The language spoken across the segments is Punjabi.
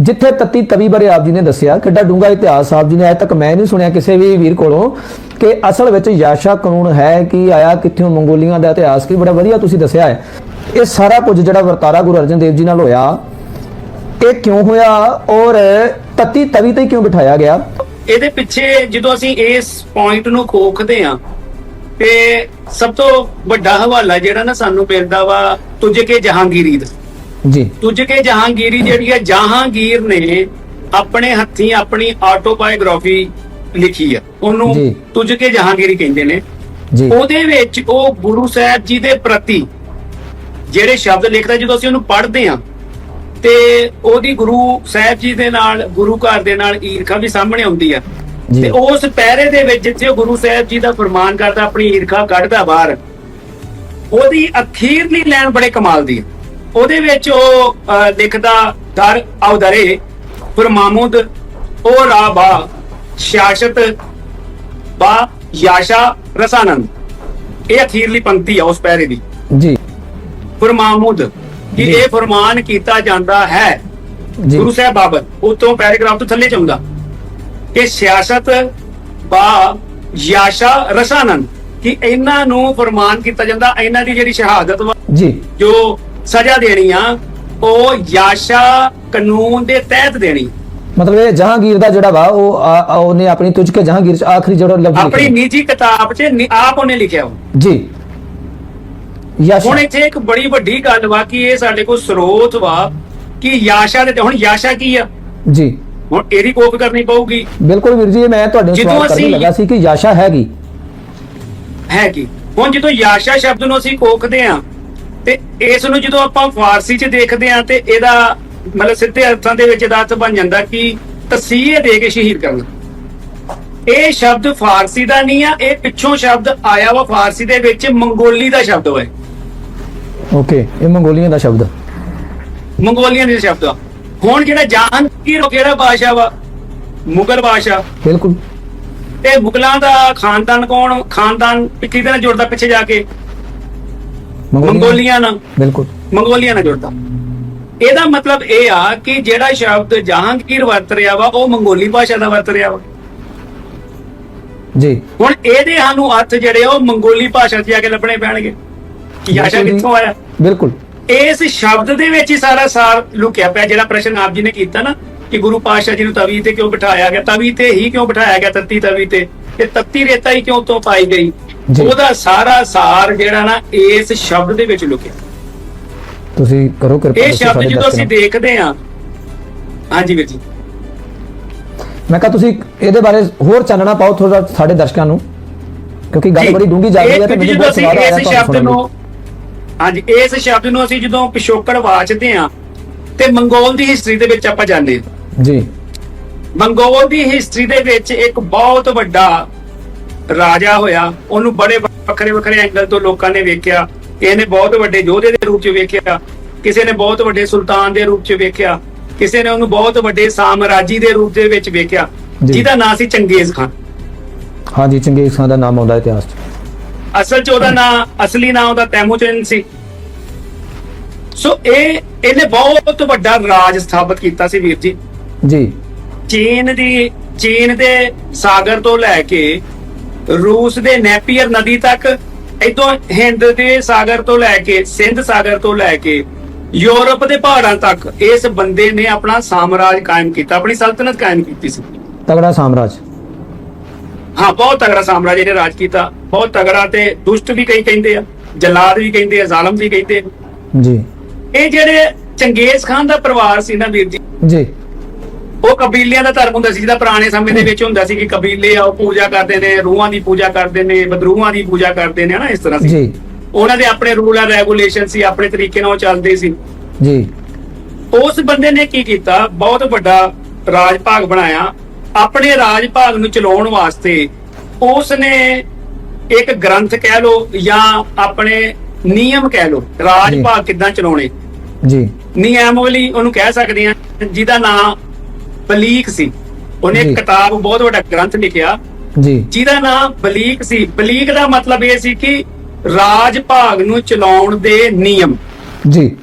ਜਿੱਥੇ ਤਤੀ ਤਵੀ ਬਾਰੇ ਆਪ ਜੀ ਨੇ ਦੱਸਿਆ ਕਿੱਡਾ ਡੂੰਘਾ ਇਤਿਹਾਸ ਆਪ ਜੀ ਨੇ, ਅਜੇ ਤੱਕ ਮੈਂ ਨਹੀਂ ਸੁਣਿਆ ਕਿਸੇ ਵੀ ਵੀਰ ਕੋਲੋਂ ਕਿ ਅਸਲ ਵਿੱਚ ਯਾਸ਼ਾ ਕਾਨੂੰਨ ਹੈ ਕੀ ਆਇਆ ਕਿੱਥੋਂ, ਮੰਗੋਲੀਆਂ ਦਾ ਇਤਿਹਾਸ ਕੀ, ਬੜਾ ਵਧੀਆ ਤੁਸੀਂ ਦੱਸਿਆ ਹੈ। ਇਹ ਸਾਰਾ ਕੁਝ ਜਿਹੜਾ ਵਰਤਾਰਾ ਗੁਰੂ ਅਰਜਨ ਦੇਵ ਜੀ ਨਾਲ ਹੋਇਆ, ਇਹ ਕਿਉਂ ਹੋਇਆ ਔਰ ਤਤੀ ਤਵੀ ਤੇ ਕਿਉਂ ਬਿਠਾਇਆ ਗਿਆ? ਇਹਦੇ ਪਿੱਛੇ ਜਦੋਂ ਅਸੀਂ ਇਸ ਪੁਆਇੰਟ ਨੂੰ ਖੋਖਦੇ ਆ ਤੇ ਸਭ ਤੋਂ ਵੱਡਾ ਹਵਾਲਾ ਜਿਹੜਾ ਨਾ ਸਾਨੂੰ ਮਿਲਦਾ ਵਾ ਤੁਝ ਕੇ ਜਹਾਂਗੀਰੀ ਦਾ ਜੀ। ਤੁਝ ਕੇ ਜਹਾਂਗੀਰੀ ਜਿਹੜੀ ਹੈ ਜਹਾਂਗੀਰ ਨੇ ਆਪਣੇ ਹੱਥੀਂ ਆਪਣੀ ਆਟੋਬਾਇਓਗ੍ਰਾਫੀ ਲਿਖੀ ਆ। ਉਹਨੂੰ। ਤੁਝ ਕੇ ਜਹਾਂਗੀਰੀ ਕਹਿੰਦੇ ਨੇ। ਜੀ। ਉਹਦੇ ਵਿੱਚ ਉਹ ਗੁਰੂ ਸਾਹਿਬ ਜੀ ਦੇ ਪ੍ਰਤੀ ਜਿਹੜੇ ਸ਼ਬਦ ਲਿਖਦਾ ਜਦੋਂ ਅਸੀਂ ਉਹਨੂੰ ਪੜ੍ਹਦੇ ਆ ਤੇ ਉਹਦੀ ਗੁਰੂ ਸਾਹਿਬ ਜੀ ਦੇ ਨਾਲ ਗੁਰੂ ਘਰ ਦੇ ਨਾਲ ਈਰਖਾ ਵੀ ਸਾਹਮਣੇ ਆਉਂਦੀ ਆ। ਤੇ ਉਸ ਪਹਿਰੇ ਦੇ ਵਿੱਚ ਜਿੱਥੇ ਉਹ ਗੁਰੂ ਸਾਹਿਬ ਜੀ ਦਾ ਫਰਮਾਨ ਕਰਦਾ ਆਪਣੀ ਈਰਖਾ ਕੱਢਦਾ ਬਾਹਰ ਉਹਦੀ ਅਖੀਰਲੀ ਲਾਈਨ ਬੜੇ ਕਮਾਲ ਦੀ ਹੈ ਉਹਦੇ ਵਿੱਚ ਉਹ ਲਿਖਦਾ ਦਰ ਆਉਦਰੇ ਫਰਮਾਮੁਦ ਉਹ ਰਾਬਾ ਸਿਆਸਤ ਬਾ ਯਾਸ਼ਾ ਰਸਾਨੰਦ। ਇਹ ਅਖੀਰਲੀ ਪੰਕਤੀ ਆ ਉਸ ਪਹਿਰੇ ਦੀ। ਜੀ। ਫਰਮਾਮੁਦ ਕਿ। ਇਹ ਫਰਮਾਨ ਕੀਤਾ ਜਾਂਦਾ ਹੈ ਗੁਰੂ ਸਾਹਿਬ ਬਾਬਤ ਉਤੋਂ ਪੈਰਾਗ੍ਰਾਫ ਤੋਂ ਥੱਲੇ ਚਾਹੁੰਦਾ ਕਿ ਸਿਆਸਤ ਬਾ ਯਾਸ਼ਾ ਰਸਾਨੰਦ ਕਿ ਇਹਨਾਂ ਨੂੰ ਫਰਮਾਨ ਕੀਤਾ ਜਾਂਦਾ ਇਹਨਾਂ ਦੀ ਜਿਹੜੀ ਸ਼ਹਾਦਤ ਵਾ ਜੀ। ਜੋ ਸਜ਼ਾ ਦੇਣੀ ਆ ਉਹ ਯਾਸ਼ਾ ਕਾਨੂੰਨ ਦੇ ਤਹਿਤ ਦੇਣੀ। ਮਤਲਬ ਇਹ ਜਹਾਂਗੀਰ ਦਾ ਜਿਹੜਾ ਵਾ ਉਹ ਆ- ਉਹਨੇ ਆਪਣੀ ਤੁਝ ਕੇ ਜਹਾਂਗੀਰ ਚ ਆਖਰੀ ਜਿਹੜਾ ਲਫ਼ਜ਼ ਆਪਣੀ ਲਿਖਿਆ। ਨਿੱਜੀ ਕਿਤਾਬ 'ਚ ਨਿ- ਆਪ ਉਹਨੇ ਲਿਖਿਆ ਵਾ। ਜੀ। ਯਾਸ਼ਾ। ਹੁਣ ਇੱਥੇ ਇੱਕ ਬੜੀ ਵੱਡੀ ਗੱਲ ਵਾ ਕਿ ਇਹ ਸਾਡੇ ਕੋਲ ਸਰੋਤ ਵਾ ਕਿ ਯਾਸ਼ਾ ਦੇ ਤੇ ਹੁਣ ਯਾਸ਼ਾ ਕੀ ਆ? ਜੀ। ਹੁਣ ਇਹਦੀ ਕੋਪ ਕਰਨੀ ਪਊਗੀ। ਬਿਲਕੁਲ ਵੀਰ ਜੀ ਇਹ ਮੈਂ ਤੁਹਾਡੇ ਨੂੰ ਜਦੋਂ ਸਵਾਲ ਕਰਨ ਅਸੀਂ- ਲੱਗਾ ਸੀ ਕਿ ਯਾਸ਼ਾ ਹੈਗੀ। ਹੈ ਕੀ ਹੁਣ ਜਦੋਂ ਯਾਸ਼ਾ ਸ਼ਬਦ ਨੂੰ ਅਸੀਂ ਕੋਖਦੇ ਆ ਤੇ ਇਸ ਨੂੰ ਜਦੋਂ ਆਪਾਂ ਫਾਰਸੀ 'ਚ ਦੇਖਦੇ ਆ ਤੇ ਇਹਦਾ ਮਤਲਬ ਸਿੱਧੇ ਅਰਥਾਂ ਦੇ ਵਿੱਚ ਇਹਦਾ ਅਰਥ ਬਣ ਜਾਂਦਾ ਕਿ ਤਸੀਹੇ ਦੇ ਕੇ ਸ਼ਹੀਦ ਕਰਨਾ। ਇਹ ਸ਼ਬਦ ਫਾਰਸੀ ਦਾ ਨਹੀਂ ਆ ਇਹ ਪਿੱਛੋਂ ਸ਼ਬਦ ਆਇਆ ਵਾ ਫਾਰਸੀ ਦੇ ਵਿੱਚ ਮੰਗੋਲੀ ਦਾ ਸ਼ਬਦ ਹੋਇਆ ਓਕੇ ਇਹ ਮੰਗੋਲੀਆਂ ਦਾ ਸ਼ਬਦ। ਮੰਗੋਲੀਅਨ ਦੇ ਸ਼ਬਦ ਆ। ਹੁਣ ਜਿਹੜਾ ਜਹਾਂਗੀਰ ਉਹ ਕਿਹੜਾ ਬਾਦਸ਼ਾਹ ਵਾ? ਮੁਗਲ ਬਾਦਸ਼ਾਹ। ਬਿਲਕੁਲ। ਤੇ ਮੁਗਲਾਂ ਦਾ ਖਾਨਦਾਨ ਕੌਣ? ਖਾਨਦਾਨ ਕਿਹਦੇ ਨਾਲ ਜੁੜਦਾ ਪਿੱਛੇ ਜਾ ਕੇ? ਮੰਗੋਲੀਆਂ ਨਾਲ। ਬਿਲਕੁਲ। ਮੰਗੋਲੀਆ ਨਾਲ ਜੁੜਦਾ। ਇਹਦਾ ਮਤਲਬ ਇਹ ਆ ਕਿ ਜਿਹੜਾ ਸ਼ਬਦ ਜਹਾਂਗੀਰ ਵਰਤ ਰਿਹਾ ਵਾ ਉਹ ਮੰਗੋਲੀ ਭਾਸ਼ਾ ਦਾ ਵਰਤ ਰਿਹਾ ਵਾ। ਜੀ। ਹੁਣ ਇਹਦੇ ਸਾਨੂੰ ਅਰਥ ਜਿਹੜੇ ਉਹ ਮੰਗੋਲੀ ਭਾਸ਼ਾ 'ਚ ਜਾ ਕੇ ਲੱਭਣੇ ਪੈਣਗੇ। ਕਿ ਯਾਸ਼ਾ। ਕਿੱਥੋਂ ਆਇਆ? ਬਿਲਕੁਲ। ਇਸ ਸ਼ਬਦ ਦੇ ਵਿੱਚ ਹੀ ਸਾਰਾ ਸਾਰ ਲੁਕਿਆ ਪਿਆ ਜਿਹੜਾ ਪ੍ਰਸ਼ਨ ਆਪ ਜੀ ਨੇ ਕੀਤਾ ਨਾ ਕਿ ਗੁਰੂ ਪਾਤਸ਼ਾਹ ਜੀ ਨੂੰ ਤਵੀ ਤੇ ਕਿਉਂ ਬਿਠਾਇਆ ਗਿਆ? ਤਵੀ ਤੇ ਹੀ ਕਿਉਂ ਬਿਠਾਇਆ ਗਿਆ? ਤੱਤੀ ਤਵੀ ਤੇ। ਤੇ ਤੱਤੀ ਰੇਤਾ ਹੀ ਕਿਉਂ ਤੋਂ ਪਾਈ ਗਈ। ਉਹਦਾ ਸਾਰਾ ਸਾਰ ਜਿਹੜਾ ਨਾ ਇਸ ਸ਼ਬਦ ਦੇ ਵਿੱਚ ਲੁਕਿਆ। ਤੁਸੀਂ ਕਰੋ ਕਿਰਪਾ ਇਹ ਸ਼ਬਦ ਜਦੋਂ ਅਸੀਂ ਦੇਖਦੇ ਹਾਂ। ਹਾਂਜੀ ਵੀਰ ਜੀ। ਮੈਂ ਕਹਾਂ ਤੁਸੀਂ ਇਹਦੇ ਬਾਰੇ ਹੋਰ ਚਾਨਣਾ ਪਾਓ ਥੋੜਾ ਸਾਡੇ ਦਰਸ਼ਕਾਂ ਨੂੰ ਕਿਉਂਕਿ ਗੱਲ ਬੜੀ ਡੂੰਗੀ ਜਾ ਰਹੀ ਹੈ ਤੇ ਮੈਨੂੰ ਬਹੁਤ ਸਵਾਲ ਆ ਰਿਹਾ ਇਸ ਸ਼ਬਦ ਨੂੰ। ਹਾਂਜੀ ਇਸ ਸ਼ਬਦ ਨੂੰ ਅਸੀਂ ਜਦੋਂ ਪਿਛੋਕੜ ਵਾਚਦੇ ਹਾਂ ਤੇ ਮੰਗੋਲ ਦੀ ਹਿਸਟਰੀ ਦੇ ਵਿੱਚ ਆਪਾਂ ਜਾਂਦੇ ਹਾਂ। ਜੀ। ਮੰਗੋਲ ਦੀ ਹਿਸਟਰੀ ਦੇ ਵਿੱਚ ਇੱਕ ਬਹੁਤ ਵੱਡਾ ਰਾਜਾ ਹੋਇਆ ਉਹਨੂੰ ਬੜੇ ਵੱਖਰੇ ਵੱਖਰੇ ਐਂਗਲ ਤੋਂ ਲੋਕਾਂ ਨੇ ਵੇਖਿਆ। ਕਿਸੇ ਨੇ ਬਹੁਤ ਵੱਡੇ ਯੋਧੇ ਦੇ ਰੂਪ 'ਚ ਵੇਖਿਆ ਕਿਸੇ ਨੇ ਬਹੁਤ ਵੱਡੇ ਸੁਲਤਾਨ ਦੇ ਰੂਪ 'ਚ ਵੇਖਿਆ ਕਿਸੇ ਨੇ ਉਹਨੂੰ ਬਹੁਤ ਵੱਡੇ ਸਾਮਰਾਜੀ ਦੇ ਰੂਪ ਦੇ ਵਿੱਚ ਵੇਖਿਆ। ਜਿਹਦਾ ਨਾਂ ਸੀ ਚੰਗੇਜ਼ ਖਾਨ। ਹਾਂਜੀ ਚੰਗੇਜ਼ ਖਾਨ ਦਾ ਨਾਮ ਆਉਂਦਾ ਇਤਿਹਾਸ 'ਚ। ਅਸਲ 'ਚ ਉਹਦਾ ਨਾਂ ਅਸਲੀ ਨਾਂ ਉਹਦਾ ਤੈਮੂਚੰਦ ਸੀ। ਸੋ ਇਹ ਇਹਨੇ ਬਹੁਤ ਵੱਡਾ ਰਾਜ ਸਥਾਪਿਤ ਕੀਤਾ ਸੀ ਵੀਰ ਜੀ। ਜੀ। ਚੀਨ ਦੀ ਚੀਨ ਦੇ ਸਾਗਰ ਤੋਂ ਲੈ ਕੇ ਰੂਸ ਦੇ ਨੈਪੀਅਰ ਨਦੀ ਤੱਕ ਇਦੋਂ ਹਿੰਦ ਦੇ ਸਾਗਰ ਤੋਂ ਲੈ ਕੇ ਸਿੰਧ ਸਾਗਰ ਤੋਂ ਲੈ ਕੇ ਯੂਰਪ ਦੇ ਪਹਾੜਾਂ ਤੱਕ ਇਸ ਬੰਦੇ ਨੇ ਆਪਣਾ ਸਾਮਰਾਜ ਕਾਇਮ ਕੀਤਾ ਆਪਣੀ ਸਲਤਨਤ ਕਾਇਮ ਕੀਤੀ ਸੀ। ਤਗੜਾ ਸਾਮਰਾਜ। ਹਾਂ ਬਹੁਤ ਤਗੜਾ ਸਾਮਰਾਜ ਇਹਨੇ ਰਾਜ ਕੀਤਾ ਬਹੁਤ ਤਗੜਾ ਤੇ ਦੁਸ਼ਟ ਵੀ ਕਈ ਕਹਿੰਦੇ ਆ ਜਲਾਦ ਵੀ ਕਹਿੰਦੇ ਆ ਜ਼ਾਲਮ ਵੀ ਕਹਿੰਦੇ ਜੀ। ਇਹ ਜਿਹੜੇ ਚੰਗੇਜ਼ ਖਾਨ ਦਾ ਪਰਿਵਾਰ ਸੀ ਨਾ ਵੀਰ ਜੀ ਜੀ। ਉਹ ਕਬੀਲਿਆਂ ਦਾ ਧਰਮ ਹੁੰਦਾ ਸੀ ਜਿਹਦਾ ਪੁਰਾਣੇ ਸਮੇਂ ਦੇ ਵਿੱਚ ਹੁੰਦਾ ਸੀ ਕਿ ਕਬੀਲੇ ਆ ਉਹ ਪੂਜਾ ਕਰਦੇ ਨੇ ਰੂਹਾਂ ਦੀ ਪੂਜਾ ਕਰਦੇ ਨੇ ਬਦਰੂਹਾਂ ਦੀ ਪੂਜਾ ਕਰਦੇ ਨੇ ਹਨਾ ਇਸ ਤਰ੍ਹਾਂ ਸੀ। ਜੀ। ਉਹਨਾਂ ਦੇ ਆਪਣੇ ਰੂਲ ਆ ਰੈਗੂਲੇਸ਼ਨ ਸੀ ਆਪਣੇ ਤਰੀਕੇ ਨਾਲ ਉਹ ਚੱਲਦੇ ਸੀ। ਜੀ। ਉਸ ਬੰਦੇ ਨੇ ਕੀ ਕੀਤਾ? ਬਹੁਤ ਵੱਡਾ ਰਾਜ ਭਾਗ ਬਣਾਇਆ। ਆਪਣੇ ਰਾਜ ਭਾਗ ਨੂੰ ਚਲਾਉਣ ਵਾਸਤੇ ਉਸ ਨੇ ਇੱਕ ਗ੍ਰੰਥ ਕਹਿ ਲੋ ਜਾਂ ਆਪਣੇ ਨਿਯਮ ਕਹਿ ਲੋ ਰਾਜ। ਭਾਗ ਕਿੱਦਾਂ ਚਲਾਉਣੇ? ਜੀ। ਨਿਯਮਾਵਲੀ ਉਹਨੂੰ ਕਹਿ ਸਕਦੇ ਆ ਜਿਹਦਾ ਨਾਮ ਬਲੀਕ ਸੀ। ਉਹਨੇ ਜੀ। ਇੱਕ ਕਿਤਾਬ ਬਹੁਤ ਵੱਡਾ ਗ੍ਰੰਥ ਲਿਖਿਆ। ਜੀ। ਜਿਹਦਾ ਨਾਮ ਬਲੀਕ ਸੀ। ਬਲੀਕ ਦਾ ਮਤਲਬ ਇਹ ਸੀ ਕਿ ਰਾਜ ਭਾਗ ਨੂੰ ਚਲਾਉਣ ਦੇ ਨਿਯਮ। ਜੀ।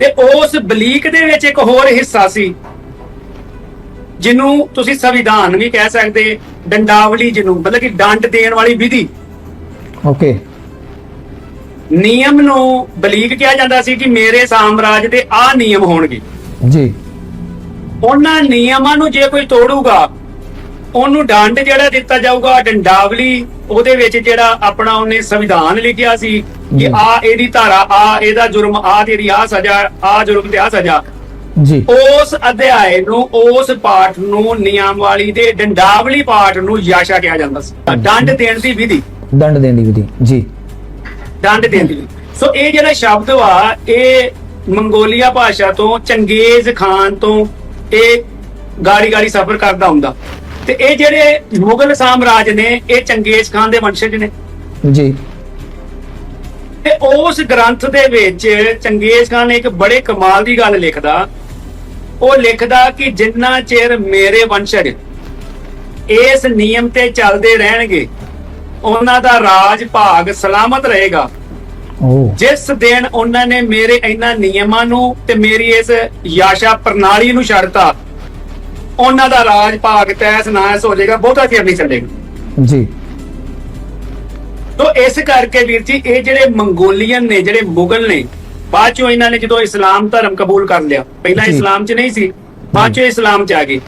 ਤੇ ਉਸ ਬਲੀਕ ਦੇ ਵਿੱਚ ਇੱਕ ਹੋਰ ਹਿੱਸਾ ਸੀ। ਜਿਹਨੂੰ ਤੁਸੀਂ ਸੰਵਿਧਾਨ ਵੀ ਕਹਿ ਸਕਦੇ ਡੰਡਾਵਲੀ ਜਿਹਨੂੰ ਮਤਲਬ ਕਿ ਡੰਡ ਦੇਣ ਵਾਲੀ ਵਿਧੀ। ਓਕੇ। ਨਿਯਮ ਨੂੰ ਬਲੀਕ ਕਿਹਾ ਜਾਂਦਾ ਸੀ ਕਿ ਮੇਰੇ ਸਾਮਰਾਜ ਦੇ ਆ ਨਿਯਮ ਹੋਣਗੇ। ਜੀ। ਉਹਨਾਂ ਨਿਯਮਾਂ ਨੂੰ ਜੇ ਕੋਈ ਤੋੜੂਗਾ ਉਹਨੂੰ ਦੰਡ ਜਿਹੜਾ ਦਿੱਤਾ ਜਾਊਗਾ ਡੰਡਾਵਲੀ ਉਹਦੇ ਵਿੱਚ ਜਿਹੜਾ ਆਪਣਾ ਉਹਨੇ ਸੰਵਿਧਾਨ ਲਿਖਿਆ ਸੀ ਕਿ। ਆ ਇਹਦੀ ਧਾਰਾ ਆ ਇਹਦਾ ਜੁਰਮ ਆ ਤੇਰੀ ਆ ਸਜ਼ਾ ਆ ਜੁਰਮ ਤੇ ਆ ਸਜ਼ਾ। ਜੀ। ਉਸ ਅਧਿਆਏ ਨੂੰ ਉਸ ਪਾਠ ਨੂੰ ਨਿਯਮ ਵਾਲੀ ਦੇ ਡੰਡਾਵਲੀ ਪਾਠ ਨੂੰ ਯਾਸ਼ਾ ਕਿਹਾ ਜਾਂਦਾ ਸੀ। ਦੰਡ ਦੇਣ ਦੀ ਵਿਧੀ। ਦੰਡ ਦੇਣ ਦੀ ਵਿਧੀ ਜੀ। ਦੰਡ ਦੇਣ ਦੀ। ਸੋ ਇਹ ਜਿਹੜਾ ਸ਼ਬਦ ਵਾ ਇਹ ਮੰਗੋਲੀਆ ਭਾਸ਼ਾ ਤੋਂ ਚੰਗੇਜ਼ ਖਾਨ ਤੋਂ ਇਹ ਗਾੜੀ ਗਾੜੀ ਸਫ਼ਰ ਕਰਦਾ ਹੁੰਦਾ। ਤੇ ਇਹ ਜਿਹੜੇ ਮੁਗਲ ਸਾਮਰਾਜ ਨੇ ਇਹ ਚੰਗੇਜ਼ ਖਾਨ ਦੇ ਵੰਸ਼ਜ ਨੇ। ਜੀ। ਤੇ ਉਸ ਗ੍ਰੰਥ ਦੇ ਵਿੱਚ ਚੰਗੇਜ਼ ਖਾਨ ਇੱਕ ਬੜੇ ਕਮਾਲ ਦੀ ਗੱਲ ਲਿਖਦਾ। ਉਹ ਲਿਖਦਾ ਕਿ ਜਿੰਨਾ ਚਿਰ ਮੇਰੇ ਵੰਸ਼ਜ ਇਸ ਨਿਯਮ ਤੇ ਚੱਲਦੇ ਰਹਿਣਗੇ ਉਹਨਾਂ ਦਾ ਰਾਜ ਭਾਗ ਸਲਾਮਤ ਰਹੇਗਾ। ਜਿਸ ਦਿਨ ਉਹਨਾਂ ਨੇ ਮੇਰੇ ਇਹਨਾਂ ਨਿਯਮਾਂ ਨੂੰ ਤੇ ਮੇਰੀ ਇਸ ਯਾਸ਼ਾ ਪ੍ਰਣਾਲੀ ਨੂੰ ਛੱਡਤਾ ਉਹਨਾਂ ਦਾ ਰਾਜ ਭਾਗ ਤੈਸ ਨਾਸ ਹੋ ਜਾਏਗਾ ਬਹੁਤਾ ਚਿਰ ਨਹੀਂ ਚੱਲੇਗਾ। ਜੀ। ਤੋ ਇਸ ਕਰਕੇ ਵੀਰ ਜੀ ਇਹ ਜਿਹੜੇ ਮੰਗੋਲੀਅਨ ਨੇ ਜਿਹੜੇ ਮੁਗਲ ਨੇ ਬਾਅਦ ਚੋਂ ਇਹਨਾਂ ਨੇ ਜਦੋਂ ਇਸਲਾਮ ਧਰਮ ਕਬੂਲ ਕਰ ਲਿਆ ਪਹਿਲਾਂ। ਇਸਲਾਮ 'ਚ ਨਹੀਂ ਸੀ ਬਾਅਦ ਚੋਂ ਇਸਲਾਮ 'ਚ ਆ ਗਏ।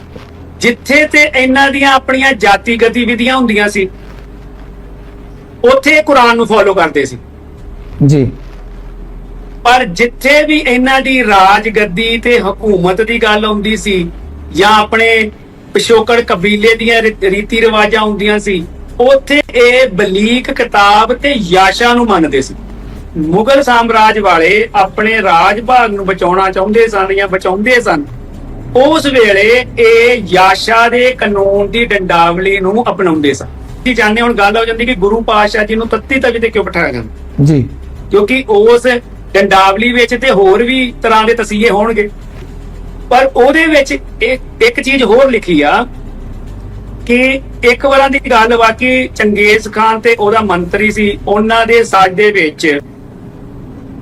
ਜਿੱਥੇ ਤੇ ਇਹਨਾਂ ਦੀਆਂ ਆਪਣੀਆਂ ਜਾਤੀ ਗਤੀਵਿਧੀਆਂ ਹੁੰਦੀਆਂ ਸੀ ਉੱਥੇ ਕੁਰਾਨ ਨੂੰ ਫੋਲੋ ਕਰਦੇ ਸੀ। ਜੀ। ਪਰ ਜਿੱਥੇ ਵੀ ਇਹਨਾਂ ਦੀ ਰਾਜ ਗੱਦੀ ਤੇ ਹਕੂਮਤ ਦੀ ਗੱਲ ਆਉਂਦੀ ਸੀ ਜਾਂ ਆਪਣੇ ਪਿਛੋਕੜ ਕਬੀਲੇ ਦੀਆਂ ਰੀਤੀ ਰਿਵਾਜਾਂ ਹੁੰਦੀਆਂ ਸੀ ਉੱਥੇ ਇਹ ਬਲੀਕ ਕਿਤਾਬ ਤੇ ਯਾਸ਼ਾ ਨੂੰ ਮੰਨਦੇ ਸੀ। ਮੁਗਲ ਸਾਮਰਾਜ ਵਾਲੇ ਆਪਣੇ ਰਾਜ ਭਾਗ ਨੂੰ ਬਚਾਉਣਾ ਚਾਹੁੰਦੇ ਸਨ ਜਾਂ ਬਚਾਉਂਦੇ ਸਨ ਉਸ ਵੇਲੇ ਇਹ ਯਾਸ਼ਾ ਦੇ ਕਾਨੂੰਨ ਦੀ ਡੰਡਾਵਲੀ ਨੂੰ ਅਪਣਾਉਂਦੇ ਸਨ। ਜੀ ਜਾਣਦੇ ਹੁਣ ਗੱਲ ਹੋ ਜਾਂਦੀ ਕਿ ਗੁਰੂ ਪਾਤਸ਼ਾਹ ਜੀ ਨੂੰ ਤੱਤੀ ਤਵੀ ਤੇ ਕਿਉਂ ਬਿਠਾਇਆ ਜਾਂਦਾ? ਜੀ। ਕਿਉਂਕਿ ਉਸ ਡੰਡਾਵਲੀ ਵਿੱਚ ਤੇ ਹੋਰ ਵੀ ਤਰ੍ਹਾਂ ਦੇ ਤਸੀਹੇ ਹੋਣਗੇ। ਪਰ ਉਹਦੇ ਵਿੱਚ ਇੱਕ ਇੱਕ ਚੀਜ਼ ਹੋਰ ਲਿਖੀ ਆ ਕਿ ਇੱਕ ਵਾਰਾਂ ਦੀ ਗੱਲ ਵਾ ਕਿ ਚੰਗੇਜ਼ ਖਾਨ ਤੇ ਉਹਦਾ ਮੰਤਰੀ ਸੀ ਉਹਨਾਂ ਦੇ ਸਾਜਦੇ ਵਿੱਚ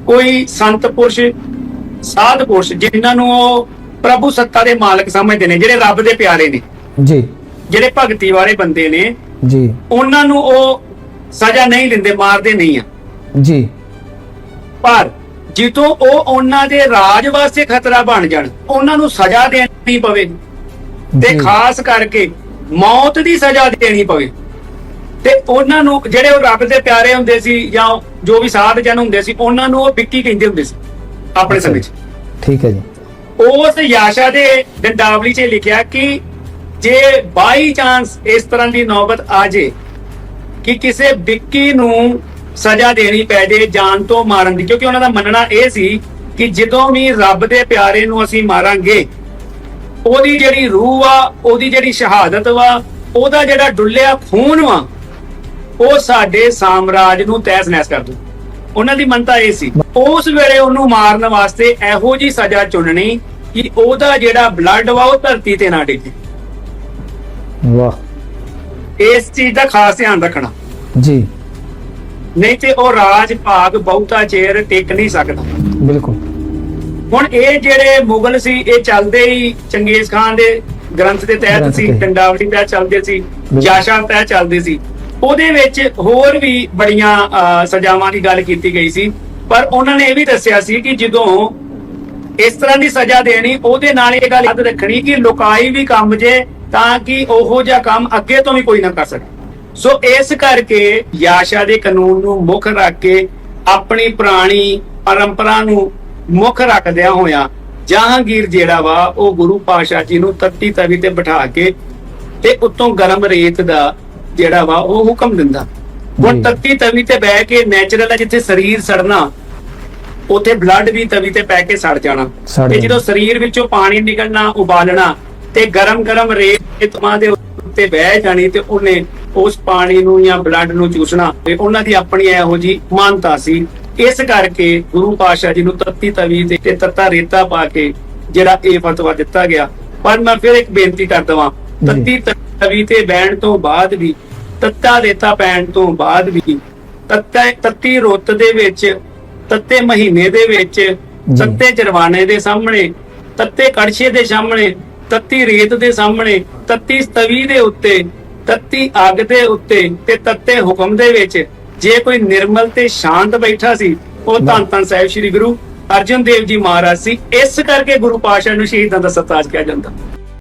ਕੋਈ ਸੰਤ ਪੁਰਸ਼ ਸਾਧ ਪੁਰਸ਼ ਜਿਨ੍ਹਾਂ ਨੂੰ ਉਹ ਪ੍ਰਭੂ ਸੱਤਾ ਦੇ ਮਾਲਕ ਸਮਝਦੇ ਨੇ ਜਿਹੜੇ ਰੱਬ ਦੇ ਪਿਆਰੇ ਨੇ ਜੀ। ਜਿਹੜੇ ਭਗਤੀ ਵਾਲੇ ਬੰਦੇ ਨੇ ਜੀ। ਉਹਨਾਂ ਨੂੰ ਉਹ ਸਜ਼ਾ ਨਹੀਂ ਦਿੰਦੇ ਮਾਰਦੇ ਨਹੀਂ ਆ। ਜੀ। ਪਰ ਜਿੱਤੋਂ ਉਹ ਉਹਨਾਂ ਦੇ ਰਾਜ ਵਾਸਤੇ ਖਤਰਾ ਬਣ ਜਾਣ ਉਹਨਾਂ ਨੂੰ ਸਜ਼ਾ ਦੇਣੀ ਪਵੇ। ਤੇ। ਖਾਸ ਕਰਕੇ ਮੌਤ ਦੀ ਸਜ਼ਾ ਦੇਣੀ ਪਵੇ। ਤੇ ਉਹਨਾਂ ਨੂੰ ਜਿਹੜੇ ਉਹ ਰੱਬ ਦੇ ਪਿਆਰੇ ਹੁੰਦੇ ਸੀ ਜਾਂ ਜੋ ਵੀ ਸਾਧ ਜਨ ਹੁੰਦੇ ਸੀ ਉਹਨਾਂ ਨੂੰ ਉਹ ਵਿੱਕੀ ਕਹਿੰਦੇ ਹੁੰਦੇ ਸੀ ਆਪਣੇ ਸਮੇਂ 'ਚ। ਠੀਕ ਹੈ ਜੀ। ਉਸ ਯਾਸ਼ਾ ਦੇ ਡੰਡਾਵਲੀ 'ਚ ਲਿਖਿਆ ਕਿ ਜੇ ਬਾਈ ਚਾਂਸ ਇਸ ਤਰ੍ਹਾਂ ਦੀ ਨੌਬਤ ਆ ਜੇ ਕਿ ਕਿਸੇ ਵਿੱਕੀ ਨੂੰ ਸਜ਼ਾ ਦੇਣੀ ਪੈ ਜੇ ਜਾਨ ਤੋਂ ਮਾਰਨ ਦੀ। ਕਿਉਂਕਿ ਉਹਨਾਂ ਦਾ ਮੰਨਣਾ ਇਹ ਸੀ ਕਿ ਜਦੋਂ ਵੀ ਰੱਬ ਦੇ ਪਿਆਰੇ ਨੂੰ ਅਸੀਂ ਮਾਰਾਂਗੇ ਉਹਦੀ ਜਿਹੜੀ ਰੂਹ ਆ ਉਹਦੀ ਜਿਹੜੀ ਸ਼ਹਾਦਤ ਵਾ ਉਹਦਾ ਜਿਹੜਾ ਡੁੱਲਿਆ ਖੂਨ ਵਾ ਉਹ ਸਾਡੇ ਸਾਮਰਾਜ ਨੂੰ ਤਹਿਸ ਨਹਿਸ ਕਰ ਦੂ। ਉਹਨਾਂ ਦੀ ਮੰਨਤਾ ਇਹ ਸੀ। ਉਸ ਵੇਲੇ ਉਹਨੂੰ ਮਾਰਨ ਵਾਸਤੇ ਇਹੋ ਜੀ ਸਜ਼ਾ ਚੁਣਨੀ ਕਿ ਉਹਦਾ ਜਿਹੜਾ ਬਲੱਡ ਵਾ ਉਹ ਧਰਤੀ ਤੇ ਨਾ ਡਿੱਗੇ। ਵਾਹ। ਇਸ ਚੀਜ਼ ਦਾ ਖਾਸ ਧਿਆਨ ਰੱਖਣਾ। ਜੀ। ਨਹੀਂ ਤੇ ਉਹ ਰਾਜ ਭਾਗ ਬਹੁਤਾ ਚਿਰ ਟਿਕ ਨਹੀਂ ਸਕਦਾ। ਬਿਲਕੁਲ। ਹੁਣ ਇਹ ਜਿਹੜੇ ਮੁਗਲ ਸੀ ਇਹ ਚੱਲਦੇ ਹੀ ਚੰਗੇਜ਼ ਖਾਨ ਦੇ ਗ੍ਰੰਥ ਦੇ ਤਹਿਤ ਸੀ ਤੇ। ਡੰਡਾਵਲੀ ਤਹਿਤ ਚੱਲਦੇ ਸੀ। ਜਾਸ਼ਾ ਤਹਿਤ ਚੱਲਦੇ ਸੀ। ਉਹਦੇ ਵਿੱਚ ਹੋਰ ਵੀ ਬੜੀਆਂ ਸਜ਼ਾਵਾਂ ਦੀ ਗੱਲ ਕੀਤੀ ਗਈ ਸੀ। ਪਰ ਉਹਨਾਂ ਨੇ ਇਹ ਵੀ ਦੱਸਿਆ ਸੀ ਕਿ ਜਦੋਂ ਇਸ ਤਰ੍ਹਾਂ ਦੀ ਸਜ਼ਾ ਦੇਣੀ ਉਹਦੇ ਨਾਲ ਇਹ ਗੱਲ ਯਾਦ ਰੱਖਣੀ ਕਿ ਲੁਕਾਈ ਵੀ ਕੰਮ ਜੇ ਤਾਂ ਕਿ ਉਹੋ ਜਿਹਾ ਕੰਮ ਅੱਗੇ ਤੋਂ ਵੀ ਕੋਈ ਨਾ ਕਰ ਸਕੇ। ਸੋ ਇਸ ਕਰਕੇ ਯਾਸ਼ਾ ਦੇ ਕਾਨੂੰਨ ਨੂੰ ਮੁੱਖ ਰੱਖ ਕੇ ਆਪਣੀ ਪੁਰਾਣੀ ਪਰੰਪਰਾ ਨੂੰ ਮੁੱਖ ਰੱਖਦਿਆਂ ਹੋਇਆਂ ਜਹਾਂਗੀਰ ਜਿਹੜਾ ਵਾ ਉਹ ਗੁਰੂ ਪਾਤਸ਼ਾਹ ਜੀ ਨੂੰ ਤੱਤੀ ਤਵੀ ਤੇ ਬਿਠਾ ਕੇ ਤੇ ਉੱਤੋਂ ਗਰਮ ਰੇਤ ਦਾ ਜਿਹੜਾ ਵਾ ਉਹ ਹੁਕਮ ਦਿੰਦਾ ਹੁਣ। ਤੱਤੀ ਤਵੀ ਤੇ ਬਹਿ ਕੇ ਨੈਚੁਰਲ ਹੈ ਜਿੱਥੇ ਸਰੀਰ ਸੜਨਾ ਉੱਥੇ ਬਲੱਡ ਵੀ ਤਵੀ ਤੇ ਪੈ ਕੇ ਸੜ ਜਾਣਾ ਤੇ। ਜਦੋਂ ਸਰੀਰ ਵਿੱਚੋਂ ਪਾਣੀ ਨਿਕਲਣਾ ਉਬਾਲਣਾ ਤੇ ਗਰਮ ਗਰਮ ਰੇਤ ਮਾਂ ਦੇ ਉੱਤੇ ਬਹਿ ਜਾਣੀ ਤੇ ਉਹਨੇ ਉਸ ਪਾਣੀ ਨੂੰ ਜਾਂ ਬਲੱਡ ਨੂੰ ਚੂਸਣਾ ਤੇ ਉਹਨਾਂ ਦੀ ਆਪਣੀ ਇਹੋ ਜੀ ਮਾਨਤਾ ਸੀ। ਇਸ ਕਰਕੇ ਗੁਰੂ ਪਾਤਸ਼ਾਹ ਜੀ ਨੂੰ ਤੱਤੀ ਤਵੀ ਤੇ ਤੱਤਾ ਰੇਤਾ ਪਾ ਕੇ ਜਿਹੜਾ ਇਹ ਫਤਵਾ ਦਿੱਤਾ ਗਿਆ। ਪਰ ਮੈਂ ਫਿਰ ਇੱਕ ਬੇਨਤੀ ਕਰ ਦਵਾਂ ਤੱਤੀ ਤਵੀ ਤੇ ਬਹਿਣ ਤੋਂ ਬਾਅਦ ਵੀ ਤੱਤਾ ਰੇਤਾ ਪੈਣ ਤੋਂ ਬਾਅਦ ਵੀ ਤੱਤਾ ਤੱਤੀ ਰੁੱਤ ਦੇ ਵਿੱਚ ਤੱਤੇ ਮਹੀਨੇ ਦੇ ਵਿੱਚ। ਤੱਤੇ ਜਰਵਾਨੇ ਦੇ ਸਾਹਮਣੇ ਤੱਤੇ ਕੜਛੇ ਦੇ ਸਾਹਮਣੇ ਤੱਤੀ ਰੇਤ ਦੇ ਸਾਹਮਣੇ ਤੱਤੀ ਤਵੀ ਦੇ ਉੱਤੇ ਤੱਤੀ ਅੱਗ ਦੇ ਉੱਤੇ ਤੇ ਤੱਤੇ ਹੁਕਮ ਦੇ ਵਿੱਚ। ਜੇ ਕੋਈ ਨਿਰਮਲ ਤੇ ਸ਼ਾਂਤ ਬੈਠਾ ਸੀ ਉਹ ਧੰਨ ਧੰਨ ਸਾਹਿਬ ਸ੍ਰੀ ਗੁਰੂ ਅਰਜਨ ਦੇਵ ਜੀ ਮਹਾਰਾਜ ਸੀ। ਇਸ ਕਰਕੇ ਗੁਰੂ ਪਾਸ਼ਾ ਨੂੰ ਸ਼ਹੀਦਾਂ ਦਾ ਸਰਤਾਜ ਕਿਹਾ ਜਾਂਦਾ।